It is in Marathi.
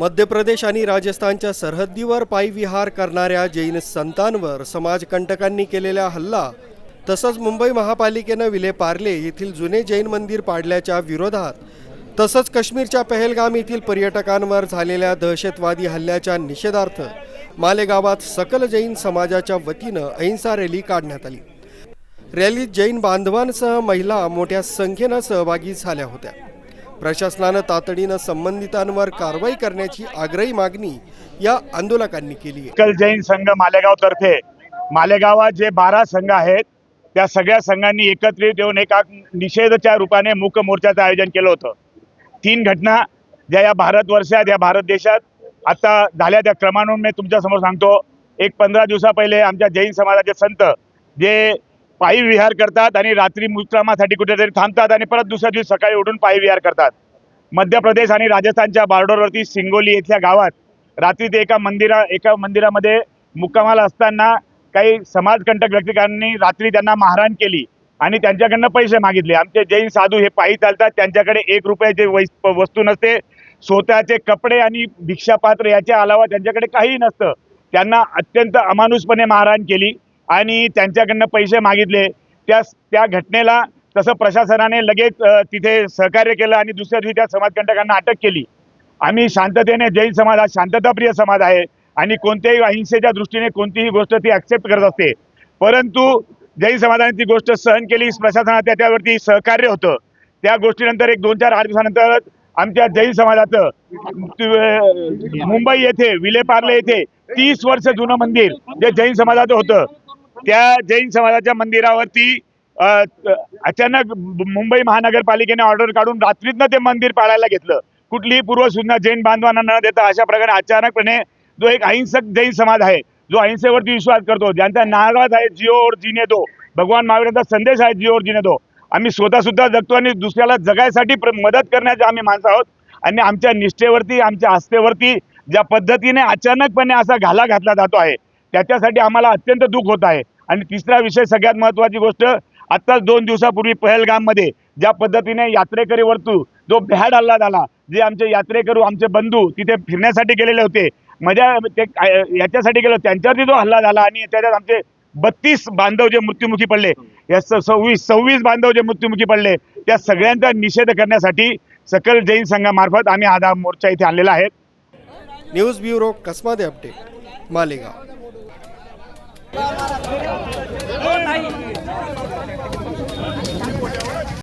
मध्य प्रदेश आणि राजस्थानच्या सरहद्दीवर पायी विहार करणाऱ्या जैन संतांवर समाजकंटकांनी केलेला हल्ला तसंच मुंबई महापालिकेनं विलेपार्ले येथील जुने जैन मंदिर पाडल्याच्या विरोधात तसंच काश्मीरच्या पहलगाम येथील पर्यटकांवर झालेल्या दहशतवादी हल्ल्याच्या निषेधार्थ मालेगावात सकल जैन समाजाच्या वतीनं अहिंसा रॅली काढण्यात आली. रॅलीत जैन बांधवांसह महिला मोठ्या संख्येनं सहभागी झाल्या होत्या. प्रशासनानं तातडीनं संबंधितांवर कारवाई करण्याची आग्रही मागणी या आंदोलकांनी केली आहे. जैन संघ मालेगाव तर्फे. मालेगावात जे बारा संघ आहेत त्या सगळ्या संघांनी एकत्रित येऊन एका निषेधच्या रूपाने मूक मोर्चाचं आयोजन केलं होतं. तीन घटना ज्या या भारतवर्षात या भारत देशात आता झाल्या त्या क्रमानं मी तुमच्यासमोर सांगतो. एक पंधरा दिवसा पहिले आमच्या जैन समाजाचे संत जे पायी विहार करतात आणि रात्री मुक्कामासाठी कुठेतरी थांबतात आणि परत दुसऱ्या दिवशी सकाळी उठून पायी विहार करतात. मध्य प्रदेश आणि राजस्थानच्या बॉर्डरवरती सिंगोली येथल्या गावात रात्री ते एका मंदिरा एका मंदिरामध्ये मुक्कामाला असताना काही समाजकंटक व्यक्तिकांनी रात्री त्यांना मारहाण केली आणि त्यांच्याकडनं पैसे मागितले. आमचे जैन साधू हे पायी चालतात त्यांच्याकडे एक रुपयाचे वस्तू नसते स्वतःचे कपडे आणि भिक्षापात्र याच्या अलावा त्यांच्याकडे काहीही नसतं. त्यांना अत्यंत अमानुषपणे मारहाण केली. आणि त्यांच्याकडनं पैसे मागितले. त्या त्या घटनेला तसं प्रशासनाने लगेच तिथे सहकार्य केलं आणि दुसऱ्या दिवशी त्या समाजकंटकांना अटक केली. आम्ही शांततेने जैन समाज हा शांतताप्रिय समाज आहे आणि कोणत्याही अहिंसेच्या दृष्टीने कोणतीही गोष्ट ती ॲक्सेप्ट करत असते. परंतु जैन समाजाने ती गोष्ट सहन केली प्रशासनात त्याच्यावरती सहकार्य होतं. त्या गोष्टीनंतर एक दोन चार आठ दिवसानंतर आमच्या जैन समाजाचं मुंबई येथे विलेपार्ले येथे तीस वर्ष जुनं मंदिर जे जैन समाजाचं होतं. त्या जैन समाजाच्या मंदिरावरती अचानक मुंबई महानगरपालिकेने ऑर्डर काढून रात्रीतनं ते मंदिर पाळायला घेतलं. कुठलीही पूर्वसूचना जैन बांधवांना न देता अशा प्रकारे अचानकपणे जो एक अहिंसक जैन समाज आहे जो अहिंसेवरती विश्वास करतो ज्यांचा नाराज आहे जिओ और जिने दो भगवान महावीरांचा संदेश आहे जिओ और जिने दो आम्ही स्वतः सुद्धा जगतो आणि दुसऱ्याला जगायसाठी प्र- मदत करण्याचे आम्ही माणसं आहोत. आणि आमच्या निष्ठेवरती आमच्या आस्थेवरती ज्या पद्धतीने अचानकपणे असा घाला घातला जातो आहे त्याच्यासाठी आम्हाला अत्यंत दुःख होत आहे. आणि तिसरा विषय सगळ्यात महत्त्वाची गोष्ट आत्ताच दोन दिवसापूर्वी पहलगाममध्ये ज्या पद्धतीने यात्रेकरीवरतू जो भ्याड हल्ला झाला जे आमचे यात्रेकरू आमचे बंधू तिथे फिरण्यासाठी गेलेले होते मजा ते याच्यासाठी गेलो त्यांच्यावरती जो हल्ला झाला आणि त्याच्यात आमचे बत्तीस बांधव जे मृत्युमुखी पडले या स- सव्वीस सव्वीस बांधव जे मृत्युमुखी पडले त्या सगळ्यांचा निषेध करण्यासाठी सकल जैन संघामार्फत आम्ही हा मोर्चा इथे आणलेला आहे. News bureau Kasmade update Malegaon. नाही